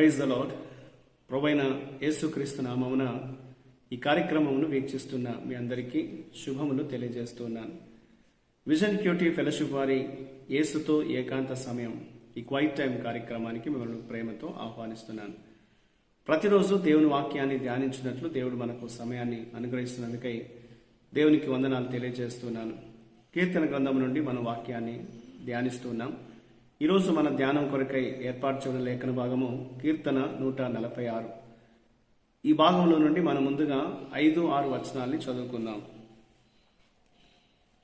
Praise the lord ప్రభైన యేసుక్రీస్తు నామమున ఈ కార్యక్రమమును వీక్షిస్తున్న మీ అందరికీ శుభములు తెలియజేస్తున్నాను. విజన్ క్యూటీ ఫెలోషిప్ వారి యేసుతో ఏకాంత సమయం ఈ క్వైట్ టైం కార్యక్రమానికి మిమ్మల్ని ప్రేమతో ఆహ్వానిస్తున్నాను. ప్రతిరోజు దేవుని వాక్యాన్ని ధ్యానించినట్లు దేవుడు మనకు సమయాన్ని అనుగ్రహిస్తున్నందుకై దేవునికి వందనాలు తెలియజేస్తున్నాను. కీర్తన గ్రంథం నుండి మన వాక్యాన్ని ధ్యానిస్తున్నాం ఈరోజు మన ధ్యానం కొరకై ఏర్పాటు చేయడం లేఖన భాగము కీర్తన నూట నలభై ఆరు. ఈ భాగంలో నుండి మనం ముందుగా ఐదు ఆరు వచనాల్ని చదువుకుందాం.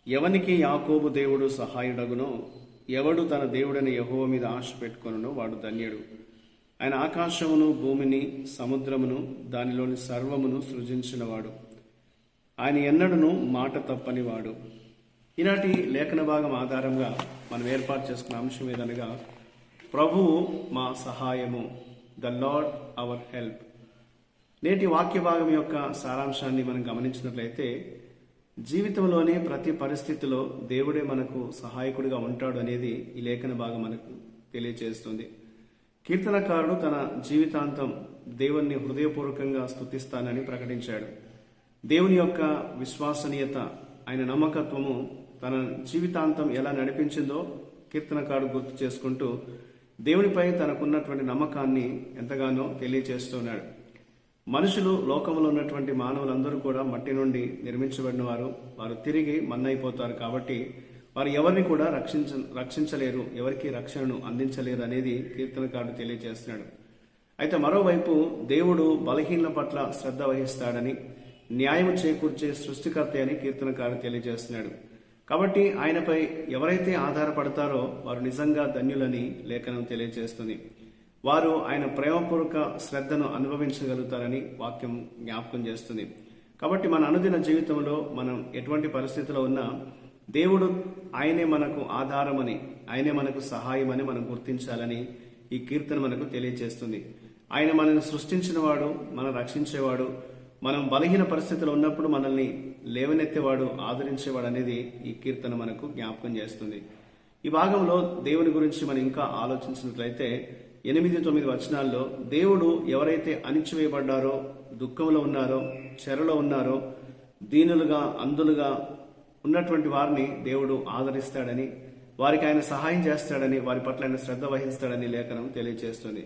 ఎవనికి యాకోబు దేవుడు సహాయుడగునో ఎవడు తన దేవుడని యహోవ మీద ఆశ పెట్టుకొనునో వాడు ధన్యుడు. ఆయన ఆకాశమును భూమిని సముద్రమును దానిలోని సర్వమును సృజించినవాడు. ఆయన ఎన్నడను మాట తప్పనివాడు. ఈనాటి లేఖన భాగం ఆధారంగా మనం ఏర్పాటు చేసుకున్న అంశం ఏదనగా ప్రభువు మా సహాయము ద లార్డ్ అవర్ హెల్ప్. నేటి వాక్య భాగం యొక్క సారాంశాన్ని మనం గమనించినట్లయితే జీవితంలోనే ప్రతి పరిస్థితిలో దేవుడే మనకు సహాయకుడిగా ఉంటాడు అనేది ఈ లేఖన భాగం మనకు తెలియజేస్తుంది కీర్తనకారుడు తన జీవితాంతం దేవుణ్ణి హృదయపూర్వకంగా స్తుతిస్తానని ప్రకటించాడు. దేవుని యొక్క విశ్వసనీయత ఆయన నమ్మకత్వము తన జీవితాంతం ఎలా నడిపించిందో కీర్తనకారుడు గుర్తు చేసుకుంటూ దేవునిపై తనకున్నటువంటి నమ్మకాన్ని ఎంతగానో తెలియజేస్తున్నాడు మనుషులు లోకంలో ఉన్నటువంటి మానవులందరూ కూడా మట్టి నుండి నిర్మించబడిన వారు వారు తిరిగి మన్నైపోతారు కాబట్టి వారు ఎవరిని కూడా రక్షించ రక్షించలేరు ఎవరికి రక్షణను అందించలేరు అనేది కీర్తనకారుడు తెలియజేస్తున్నాడు అయితే మరోవైపు దేవుడు బలహీనల పట్ల శ్రద్ధ వహిస్తాడని న్యాయం చేకూర్చే సృష్టికర్త అని కీర్తనకారుడు తెలియజేస్తున్నాడు. కాబట్టి ఆయనపై ఎవరైతే ఆధారపడతారో వారు నిజంగా ధన్యులని లేఖనం తెలియజేస్తుంది. వారు ఆయన ప్రేమపూర్వక శ్రద్ధను అనుభవించగలుగుతారని వాక్యం జ్ఞాపకం చేస్తుంది. కాబట్టి మన అనుదిన జీవితంలో మనం ఎటువంటి పరిస్థితిలో ఉన్నా దేవుడు ఆయనే మనకు ఆధారమని ఆయనే మనకు సహాయమని మనం గుర్తించాలని ఈ కీర్తన మనకు తెలియజేస్తుంది. ఆయన మనల్ని సృష్టించినవాడు మనం రక్షించేవాడు. మనం బలహీన పరిస్థితిలో ఉన్నప్పుడు మనల్ని లేవనెత్తేవాడు ఆదరించేవాడు అనేది ఈ కీర్తన మనకు జ్ఞాపకం చేస్తుంది. ఈ భాగంలో దేవుని గురించి మనం ఇంకా ఆలోచించినట్లయితే ఎనిమిది తొమ్మిది వచనాల్లో దేవుడు ఎవరైతే అణిచివేయబడ్డారో దుఃఖంలో ఉన్నారో చెరలో ఉన్నారో దీనులుగా అందులుగా ఉన్నటువంటి వారిని దేవుడు ఆదరిస్తాడని వారికి ఆయన సహాయం చేస్తాడని వారి పట్ల ఆయన శ్రద్ధ వహిస్తాడని లేఖనం తెలియజేస్తుంది.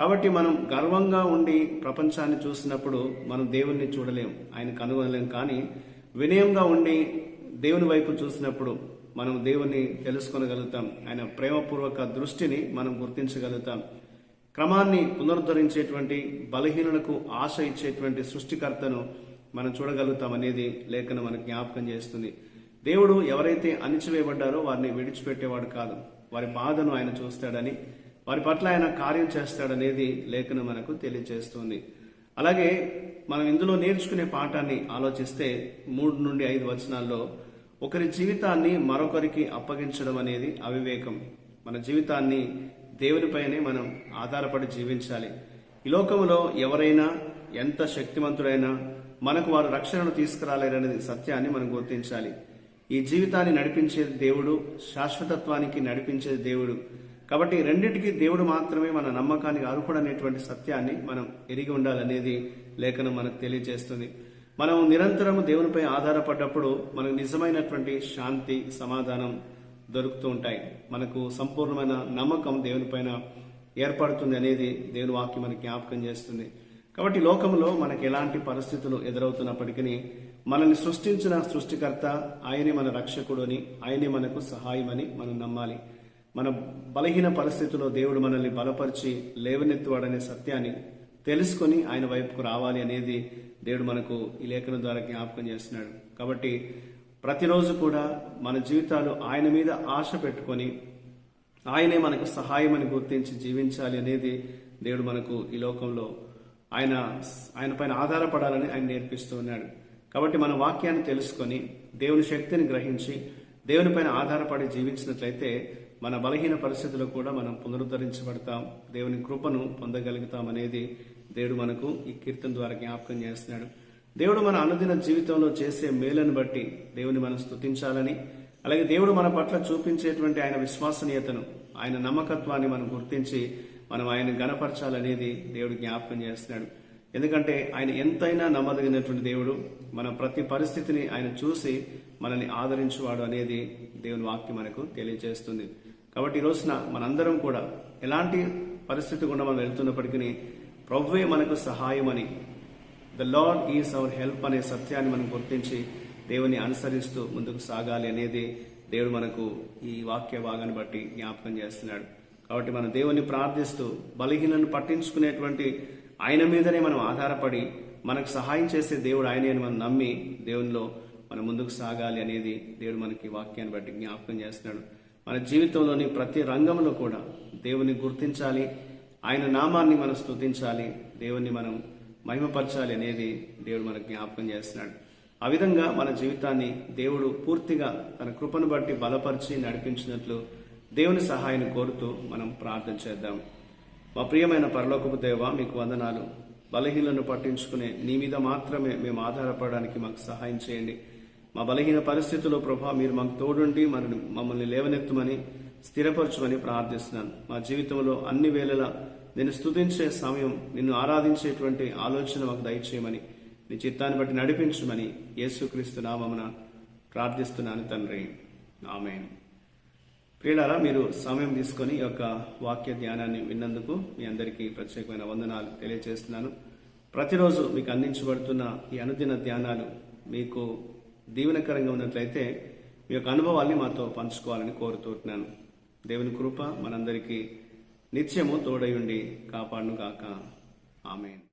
కాబట్టి మనం గర్వంగా ఉండి ప్రపంచాన్ని చూసినప్పుడు మనం దేవుణ్ణి చూడలేం ఆయన కనుగొనలేం. కానీ వినయంగా ఉండి దేవుని వైపు చూసినప్పుడు మనం దేవుణ్ణి తెలుసుకొనగలుగుతాం. ఆయన ప్రేమపూర్వక దృష్టిని మనం గుర్తించగలుగుతాం. క్రమాన్ని పునరుద్ధరించేటువంటి బలహీనులకు ఆశ ఇచ్చేటువంటి సృష్టికర్తను మనం చూడగలుగుతాం అనేది లేఖను మనకు జ్ఞాపకం చేస్తుంది. దేవుడు ఎవరైతే అణిచివేయబడ్డారో వారిని విడిచిపెట్టేవాడు కాదు. వారి బాధను ఆయన చూస్తాడని వారి పట్ల ఆయన కార్యం చేస్తాడనేది లేఖను మనకు తెలియజేస్తుంది. అలాగే మనం ఇందులో నేర్చుకునే పాఠాన్ని ఆలోచిస్తే మూడు నుండి ఐదు వచనాల్లో ఒకరి జీవితాన్ని మరొకరికి అప్పగించడం అనేది అవివేకం. మన జీవితాన్ని దేవునిపైనే మనం ఆధారపడి జీవించాలి. ఈ లోకంలో ఎవరైనా ఎంత శక్తివంతుడైనా మనకు వారు రక్షణను తీసుకురాలేరనేది సత్యాన్ని మనం గుర్తించాలి. ఈ జీవితాన్ని నడిపించేది దేవుడు శాశ్వతత్వానికి నడిపించేది దేవుడు. కాబట్టి రెండింటికి దేవుడు మాత్రమే మన నమ్మకానికి అర్హుడనేటువంటి సత్యాన్ని మనం ఎరిగి ఉండాలనేది లేఖనం మనకు తెలియజేస్తుంది. మనం నిరంతరం దేవునిపై ఆధారపడ్డప్పుడు మనకు నిజమైనటువంటి శాంతి సమాధానం దొరుకుతూ ఉంటాయి. మనకు సంపూర్ణమైన నమ్మకం దేవునిపైన ఏర్పడుతుంది అనేది దేవుని వాక్యం మనకి జ్ఞాపకం చేస్తుంది. కాబట్టి లోకంలో మనకు ఎలాంటి పరిస్థితులు ఎదురవుతున్నప్పటికీ మనల్ని సృష్టించిన సృష్టికర్త ఆయనే మన రక్షకుడు అని ఆయనే మనకు సహాయమని మనం నమ్మాలి. మన బలహీన పరిస్థితిలో దేవుడు మనల్ని బలపరిచి లేవనెత్తువాడనే సత్యాన్ని తెలుసుకొని ఆయన వైపుకు రావాలి అనేది దేవుడు మనకు ఈ లేఖనం ద్వారా జ్ఞాపకం చేస్తున్నాడు. కాబట్టి ప్రతిరోజు కూడా మన జీవితాలు ఆయన మీద ఆశ పెట్టుకొని ఆయనే మనకు సహాయం అని గుర్తించి జీవించాలి అనేది దేవుడు మనకు ఈ లోకంలో ఆయన ఆయన పైన ఆధారపడాలని ఆయన నేర్పిస్తూ ఉన్నాడు. కాబట్టి మన వాక్యాన్ని తెలుసుకొని దేవుని శక్తిని గ్రహించి దేవుని పైన ఆధారపడి జీవించినట్లయితే మన బలహీన పరిస్థితుల్లో కూడా మనం పునరుద్ధరించబడతాం. దేవుని కృపను పొందగలుగుతాం అనేది దేవుడు మనకు ఈ కీర్తన ద్వారా జ్ఞాపకం చేస్తున్నాడు. దేవుడు మన అనుదిన జీవితంలో చేసే మేలను బట్టి దేవుని మనం స్తుతించాలని అలాగే దేవుడు మన పట్ల చూపించేటువంటి ఆయన విశ్వసనీయతను ఆయన నమ్మకత్వాన్ని మనం గుర్తించి మనం ఆయన గణపరచాలనేది దేవుడు జ్ఞాపకం చేస్తున్నాడు. ఎందుకంటే ఆయన ఎంతైనా నమ్మదగినటువంటి దేవుడు మన ప్రతి పరిస్థితిని ఆయన చూసి మనల్ని ఆదరించువాడు అనేది దేవుని వాక్యం మనకు తెలియజేస్తుంది. కాబట్టి ఈ రోజున మనందరం కూడా ఎలాంటి పరిస్థితి గుండా మనం వెళ్తున్నప్పటికీ ప్రభువే మనకు సహాయం అని the Lord is our help అనే సత్యాన్ని మనం గుర్తించి దేవుని అనుసరిస్తూ ముందుకు సాగాలి అనేది దేవుడు మనకు ఈ వాక్య భాగాన్ని బట్టి జ్ఞాపకం చేస్తున్నాడు. కాబట్టి మనం దేవుని ప్రార్థిస్తూ బలహీనను పట్టించుకునేటువంటి ఆయన మీదనే మనం ఆధారపడి మనకు సహాయం చేసే దేవుడు ఆయనే అని మనం నమ్మి దేవునిలో మనం ముందుకు సాగాలి అనేది దేవుడు మనకి వాక్యాన్ని బట్టి జ్ఞాపకం చేస్తున్నాడు. మన జీవితంలోని ప్రతి రంగంలో కూడా దేవుని గుర్తించాలి ఆయన నామాన్ని మనం స్థుతించాలి దేవుణ్ణి మనం మహిమపరచాలి అనేది దేవుడు మనకు జ్ఞాపకం చేస్తున్నాడు. ఆ విధంగా మన జీవితాన్ని దేవుడు పూర్తిగా తన కృపను బట్టి బలపరిచి నడిపించినట్లు దేవుని సహాయాన్ని కోరుతూ మనం ప్రార్థన చేద్దాం. మా ప్రియమైన పరలోకపు దేవ మీకు వందనాలు. బలహీనలను పట్టించుకునే నీ మీద మాత్రమే మేము ఆధారపడడానికి మాకు సహాయం చేయండి. మా బలహీన పరిస్థితుల్లో ప్రభా మీరు మాకు తోడుండి మరి మమ్మల్ని లేవనెత్తమని స్థిరపరచమని ప్రార్థిస్తున్నాను. మా జీవితంలో అన్ని వేళలా నేను స్తుతించే సమయం నిన్ను ఆరాధించేటువంటి ఆలోచన మాకు దయచేయమని నీ చిత్తాన్ని బట్టి నడిపించమని యేసుక్రీస్తు నామమున ప్రార్థిస్తున్నాను తండ్రి. ఆమెన్. ప్రియులారా మీరు సమయం తీసుకొని ఈ యొక్క వాక్య ధ్యానాన్ని విన్నందుకు మీ అందరికీ ప్రత్యేకమైన వందనాలు తెలియజేస్తున్నాను. ప్రతిరోజు మీకు అందించబడుతున్న ఈ అనుదిన ధ్యానాలు మీకు దీవెనకరంగా ఉన్నట్లయితే మీ యొక్క అనుభవాల్ని మాతో పంచుకోవాలని కోరుతున్నాను దేవుని కృప మనందరికీ నిత్యము తోడయుండి కాపాడును గాక. ఆమెను.